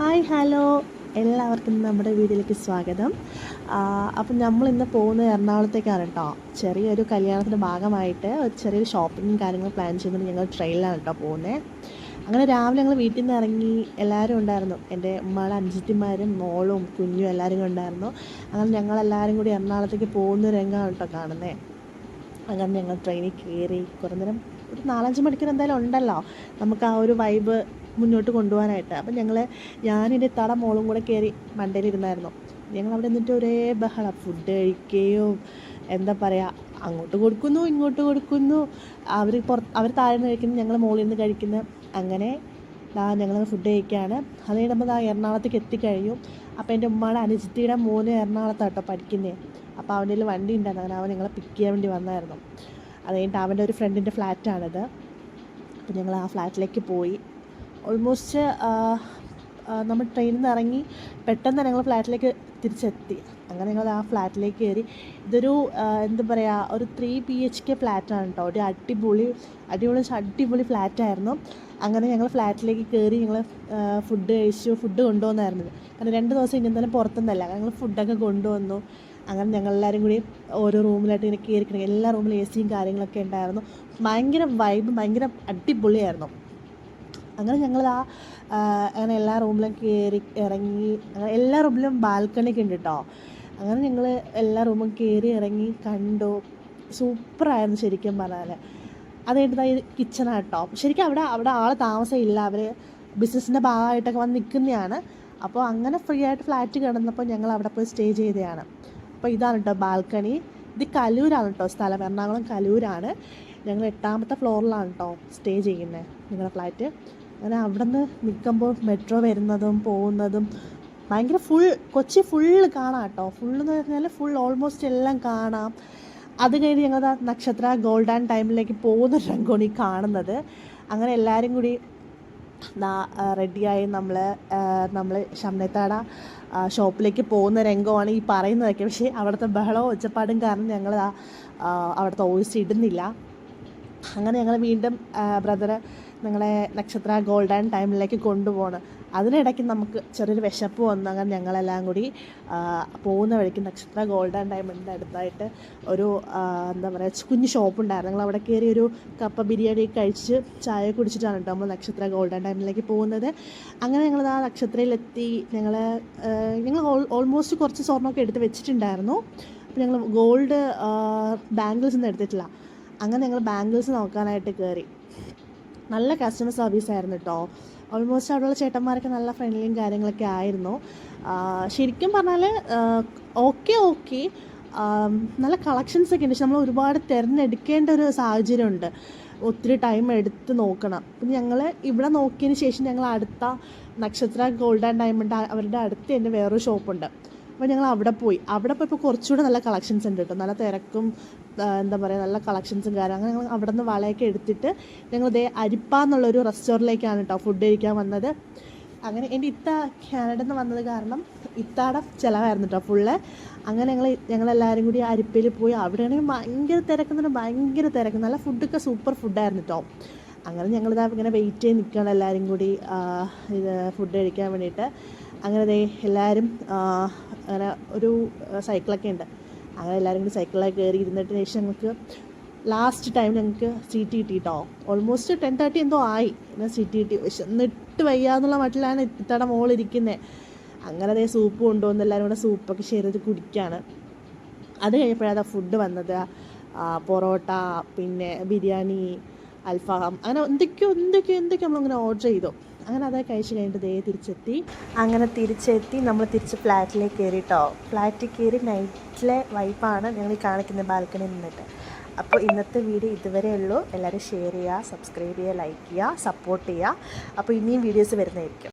Hi hello. എല്ലാവർക്കും നമ്മുടെ വീട്ടിലേക്ക് സ്വാഗതം. അപ്പം നമ്മൾ ഇന്ന് പോകുന്നത് എറണാകുളത്തേക്കാണ് കേട്ടോ. ചെറിയൊരു കല്യാണത്തിന്റെ ഭാഗമായിട്ട് ഒരു ചെറിയൊരു ഷോപ്പിങ്ങും കാര്യങ്ങളും പ്ലാൻ ചെയ്യുന്നത് ഞങ്ങൾ ട്രെയിനിലാണ് കേട്ടോ പോകുന്നത് അങ്ങനെ രാവിലെ ഞങ്ങൾ വീട്ടിൽ നിന്ന് ഇറങ്ങി എല്ലാവരും ഉണ്ടായിരുന്നു. എന്റെ ഉമ്മയുടെ അഞ്ചിറ്റിമാരും മോളും കുഞ്ഞും എല്ലാവരും ഉണ്ടായിരുന്നു. അങ്ങനെ ഞങ്ങളെല്ലാവരും കൂടി എറണാകുളത്തേക്ക് പോകുന്ന രംഗമാണ് കേട്ടോ കാണുന്നത് അങ്ങനെ ഞങ്ങൾ ട്രെയിനിൽ കയറി കുറേ നേരം ഒരു നാലഞ്ച് മണിക്കൂർ എന്തായാലും ഉണ്ടല്ലോ. നമുക്ക് ആ ഒരു വൈബ് മുന്നോട്ട് കൊണ്ടുപോകാനായിട്ട്. അപ്പം ഞങ്ങൾ ഞാനെന്റെ തട മോളും കൂടെ കയറി മണ്ടയിലിരുന്നായിരുന്നു ഞങ്ങൾ അവിടെ നിന്നിട്ട് ഒരേ ബഹള. ഫുഡ് കഴിക്കുകയും എന്താ പറയുക അങ്ങോട്ട് കൊടുക്കുന്നു ഇങ്ങോട്ട് കൊടുക്കുന്നു. അവർ പുറത്ത് അവർ താഴെ നിന്ന് കഴിക്കുന്നു ഞങ്ങൾ മുകളിൽ നിന്ന് കഴിക്കുന്നു അങ്ങനെ ദാ ഞങ്ങൾ ഫുഡ് കഴിക്കുകയാണ്. അത് കഴിയുമ്പോൾ ദാ എറണാകുളത്തേക്ക് എത്തിക്കഴിഞ്ഞു. അപ്പോൾ എന്റെ ഉമ്മയുടെ അനുജിത്തിയുടെ മോന് എറണാകുളത്താട്ടോ പഠിക്കുന്നത് അപ്പോൾ അവന്റെ വണ്ടി ഉണ്ടായിരുന്നു. അങ്ങനെ അവൻ ഞങ്ങളെ പിക്ക് ചെയ്യാൻ വേണ്ടി വന്നായിരുന്നു. അത് കഴിഞ്ഞിട്ട് അവന്റെ ഒരു ഫ്രണ്ടിന്റെ ഫ്ലാറ്റാണിത്. അപ്പോൾ ഞങ്ങൾ ആ ഫ്ലാറ്റിലേക്ക് പോയി. ഓൾമോസ്റ്റ് നമ്മൾ ട്രെയിനിൽ നിന്ന് ഇറങ്ങി പെട്ടെന്ന് ഞങ്ങൾ ഫ്ലാറ്റിലേക്ക് തിരിച്ചെത്തി. അങ്ങനെ ഞങ്ങൾ ആ ഫ്ലാറ്റിലേക്ക് കയറി. ഇതൊരു എന്താ പറയുക ഒരു ത്രീ ബി എച്ച് കെ ഫ്ലാറ്റാണ് കേട്ടോ ഒരു അടിപൊളി അടിപൊളി അടിപൊളി ഫ്ലാറ്റായിരുന്നു. അങ്ങനെ ഞങ്ങൾ ഫ്ലാറ്റിലേക്ക് കയറി ഞങ്ങൾ ഫുഡ് കഴിച്ചു ഫുഡ് കൊണ്ടുവന്നായിരുന്നു. കാരണം രണ്ട് ദിവസം ഇനി തന്നെ പുറത്തുനിന്നല്ല. ഞങ്ങൾ ഫുഡൊക്കെ കൊണ്ടുവന്നു. അങ്ങനെ ഞങ്ങളെല്ലാവരും കൂടി ഓരോ റൂമിലായിട്ട് ഇങ്ങനെ കയറിക്കണം എല്ലാ റൂമിലും എ സിയും കാര്യങ്ങളൊക്കെ ഉണ്ടായിരുന്നു. ഭയങ്കര വൈബ് ഭയങ്കര അടിപൊളിയായിരുന്നു. അങ്ങനെ ഞങ്ങൾ ആ അങ്ങനെ എല്ലാ റൂമിലും കയറി ഇറങ്ങി എല്ലാ റൂമിലും ബാൽക്കണിയൊക്കെ ഉണ്ട് കേട്ടോ അങ്ങനെ ഞങ്ങൾ എല്ലാ റൂമും കയറി ഇറങ്ങി കണ്ടു. സൂപ്പറായിരുന്നു ശരിക്കും പറഞ്ഞാൽ അത് ഈ കിച്ചണാണ് കേട്ടോ ശരിക്കും അവിടെ അവിടെ ആൾ താമസമില്ല. അവർ ബിസിനസ്സിന്റെ ഭാഗമായിട്ടൊക്കെ വന്ന് നിൽക്കുന്നതാണ് അപ്പോൾ അങ്ങനെ ഫ്രീ ആയിട്ട് ഫ്ലാറ്റ് കിടന്നപ്പോൾ ഞങ്ങൾ അവിടെ പോയി സ്റ്റേ ചെയ്തതാണ്. അപ്പോൾ ഇതാണ് കേട്ടോ ബാൽക്കണി. ഇത് കലൂരാണ് കേട്ടോ സ്ഥലം. എറണാകുളം കലൂരാണ്. ഞങ്ങൾ എട്ടാമത്തെ ഫ്ലോറിലാണ് കേട്ടോ സ്റ്റേ ചെയ്യുന്നത് നിങ്ങളുടെ ഫ്ലാറ്റ്. അങ്ങനെ അവിടെ നിന്ന് നിൽക്കുമ്പോൾ മെട്രോ വരുന്നതും പോകുന്നതും ഭയങ്കര ഫുൾ കൊച്ചി ഫുള്ള് കാണാം കേട്ടോ ഫുള്ള് എന്ന് പറഞ്ഞാൽ ഫുൾ ഓൾമോസ്റ്റ് എല്ലാം കാണാം. അത് കഴിഞ്ഞ് ഞങ്ങൾ നക്ഷത്ര ഗോൾഡൻ ടൈമിലേക്ക് പോകുന്ന രംഗമാണ് ഈ കാണുന്നത്. അങ്ങനെ എല്ലാവരും കൂടി റെഡിയായി നമ്മൾ നമ്മൾ ഷംനത്താട ഷോപ്പിലേക്ക് പോകുന്ന രംഗമാണ് ഈ പറയുന്നതൊക്കെ. പക്ഷേ അവിടുത്തെ ബഹളവും ഒച്ചപ്പാടും കാരണം ഞങ്ങൾ ആ അവിടുത്തെ വോയിസ് ഇടുന്നില്ല. അങ്ങനെ ഞങ്ങൾ വീണ്ടും ബ്രദറ് ഞങ്ങളെ നക്ഷത്ര ഗോൾഡൻ ടൈമിലേക്ക് കൊണ്ടുപോകണം അതിനിടയ്ക്ക് നമുക്ക് ചെറിയൊരു വിശപ്പ് വന്നാൽ ഞങ്ങളെല്ലാം കൂടി പോകുന്ന വഴിക്ക് നക്ഷത്ര ഗോൾഡ് ആൻഡ് ഡയമണ്ടിന്റെ അടുത്തായിട്ട് ഒരു എന്താ പറയുക കുഞ്ഞ് ഷോപ്പ് ഉണ്ടായിരുന്നു ഞങ്ങൾ അവിടെ കയറി ഒരു കപ്പ ബിരിയാണി കഴിച്ച് ചായ കുടിച്ചിട്ടാണ് കേട്ടോ നമ്മൾ നക്ഷത്ര ഗോൾഡ് ആൻഡ് ഡയമണ്ടിലേക്ക് പോകുന്നത്. അങ്ങനെ ഞങ്ങൾ ആ നക്ഷത്രയിലെത്തി. ഞങ്ങൾ ഞങ്ങൾ ഓൾമോസ്റ്റ് കുറച്ച് സ്വർണമൊക്കെ എടുത്ത് വെച്ചിട്ടുണ്ടായിരുന്നു. അപ്പോൾ ഞങ്ങൾ ഗോൾഡ് ബാംഗിൾസ് ഒന്നും എടുത്തിട്ടില്ല. അങ്ങനെ ഞങ്ങൾ ബാംഗിൾസ് നോക്കാനായിട്ട് കയറി. നല്ല കസ്റ്റമർ സർവീസ് ആയിരുന്നു കേട്ടോ ഓൾമോസ്റ്റ് അവിടെയുള്ള ചേട്ടന്മാരൊക്കെ നല്ല ഫ്രണ്ട്ലിയും കാര്യങ്ങളൊക്കെ ആയിരുന്നു. ശരിക്കും പറഞ്ഞാൽ ഓക്കെ ഓക്കെ നല്ല കളക്ഷൻസ് ഒക്കെ ഉണ്ട്. പക്ഷെ നമ്മൾ ഒരുപാട് തിരഞ്ഞെടുക്കേണ്ട ഒരു സാഹചര്യമുണ്ട് ഒത്തിരി ടൈം എടുത്ത് നോക്കണം. പിന്നെ ഞങ്ങൾ ഇവിടെ നോക്കിയതിന് ശേഷം ഞങ്ങൾ അടുത്ത നക്ഷത്ര ഗോൾഡ് ആൻഡ് ഡയമണ്ട് അവരുടെ അടുത്ത് തന്നെ വേറൊരു ഷോപ്പുണ്ട് അപ്പോൾ ഞങ്ങൾ അവിടെ പോയി. അവിടെ പോയപ്പോൾ കുറച്ചുകൂടെ നല്ല കളക്ഷൻസ് ഉണ്ട് കേട്ടോ നല്ല തിരക്കും എന്താ പറയുക നല്ല കളക്ഷൻസും കാര്യം അങ്ങനെ ഞങ്ങൾ അവിടെ നിന്ന് വളയൊക്കെ എടുത്തിട്ട് ഞങ്ങൾ ദേ അരിപ്പ എന്നുള്ളൊരു റെസ്റ്റോറന്റിലേക്കാണ് കേട്ടോ ഫുഡ് കഴിക്കാൻ വന്നത്. അങ്ങനെ എന്റെ ഇത്ത കാനഡയിൽ നിന്ന് വന്നത് കാരണം ഇത്താടെ ചിലവായിരുന്നു കേട്ടോ ഫുള്ള് അങ്ങനെ ഞങ്ങൾ ഞങ്ങളെല്ലാവരും കൂടി അരിപ്പയിൽ പോയി. അവിടെയാണെങ്കിൽ ഭയങ്കര തിരക്കുന്നുണ്ട് ഭയങ്കര തിരക്ക്. നല്ല ഫുഡൊക്കെ സൂപ്പർ ഫുഡായിരുന്നു കേട്ടോ അങ്ങനെ ഞങ്ങളിതാ ഇങ്ങനെ വെയിറ്റ് ചെയ്ത് നിൽക്കുകയാണ് എല്ലാവരും കൂടി ഇത് ഫുഡ് കഴിക്കാൻ വേണ്ടിയിട്ട്. അങ്ങനെ ദേ എല്ലാവരും അങ്ങനെ ഒരു സൈക്കിളൊക്കെ ഉണ്ട്. അങ്ങനെ എല്ലാവരും കൂടി സൈക്കിളിൽ കയറി ഇരുന്നിട്ട് ശേഷം ഞങ്ങൾക്ക് ലാസ്റ്റ് ടൈം ഞങ്ങൾക്ക് സീറ്റ് കിട്ടി കേട്ടോ ഓൾമോസ്റ്റ് ടെൻ തേർട്ടി എന്തോ ആയി. എന്നാൽ സീറ്റ് കിട്ടി. പക്ഷെ എന്നിട്ട് വയ്യാന്നുള്ള മട്ടിലാണ് ഇത്തട മോളിരിക്കുന്നത് അങ്ങനെ അതേ സൂപ്പ് കൊണ്ടുവന്ന് എല്ലാവരും കൂടെ സൂപ്പൊക്കെ ഷെയർ ചെയ്ത് കുടിക്കുകയാണ് അത് കഴിഞ്ഞപ്പോഴാണ് ഫുഡ് വന്നത്. പൊറോട്ട പിന്നെ ബിരിയാണി അൽഫാം. അങ്ങനെ എന്തൊക്കെയോ എന്തൊക്കെയോ എന്തൊക്കെയോ നമ്മളിങ്ങനെ ഓർഡർ ചെയ്തു. അങ്ങനെ അതൊക്കെ കഴിച്ച് കഴിഞ്ഞിട്ട് ദേ തിരിച്ചെത്തി. അങ്ങനെ തിരിച്ചെത്തി. നമ്മൾ തിരിച്ച് ഫ്ലാറ്റിലേക്ക് കയറിട്ടോ. ഫ്ലാറ്റിൽ കയറി നൈറ്റിലെ വൈപ്പാണ് ഞങ്ങൾ ഈ കാണിക്കുന്ന ബാൽക്കണി നിന്നിട്ട്. അപ്പോൾ ഇന്നത്തെ വീഡിയോ ഇതുവരെ ഉള്ളൂ. എല്ലാവരും ഷെയർ ചെയ്യുക സബ്സ്ക്രൈബ് ചെയ്യുക ലൈക്ക് ചെയ്യുക സപ്പോർട്ട് ചെയ്യുക. അപ്പോൾ ഇനിയും വീഡിയോസ് വരുന്നതായിരിക്കും.